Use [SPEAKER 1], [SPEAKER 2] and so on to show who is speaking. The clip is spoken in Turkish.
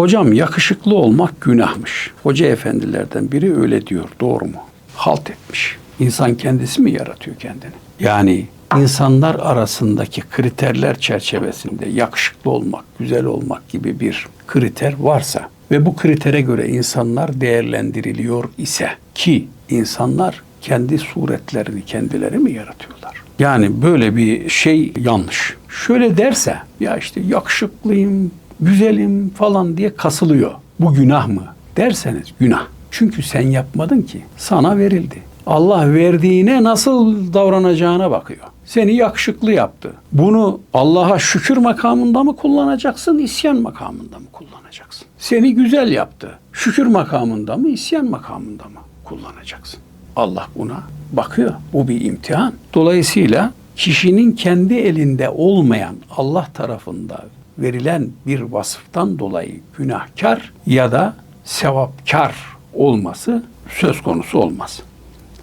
[SPEAKER 1] Hocam yakışıklı olmak günahmış. Hoca efendilerden biri öyle diyor. Doğru mu? Halt etmiş. İnsan kendisi mi yaratıyor kendini? Yani insanlar arasındaki kriterler çerçevesinde yakışıklı olmak, güzel olmak gibi bir kriter varsa ve bu kritere göre insanlar değerlendiriliyor ise ki insanlar kendi suretlerini kendileri mi yaratıyorlar? Yani böyle bir şey yanlış. Şöyle derse ya işte yakışıklıyım, güzelim falan diye kasılıyor. Bu günah mı? Derseniz günah. Çünkü sen yapmadın ki. Sana verildi. Allah verdiğine nasıl davranacağına bakıyor. Seni yakışıklı yaptı. Bunu Allah'a şükür makamında mı kullanacaksın, isyan makamında mı kullanacaksın? Seni güzel yaptı. Şükür makamında mı, isyan makamında mı kullanacaksın? Allah buna bakıyor. Bu bir imtihan. Dolayısıyla kişinin kendi elinde olmayan Allah tarafında verilen bir vasıftan dolayı günahkar ya da sevapkar olması söz konusu olmaz.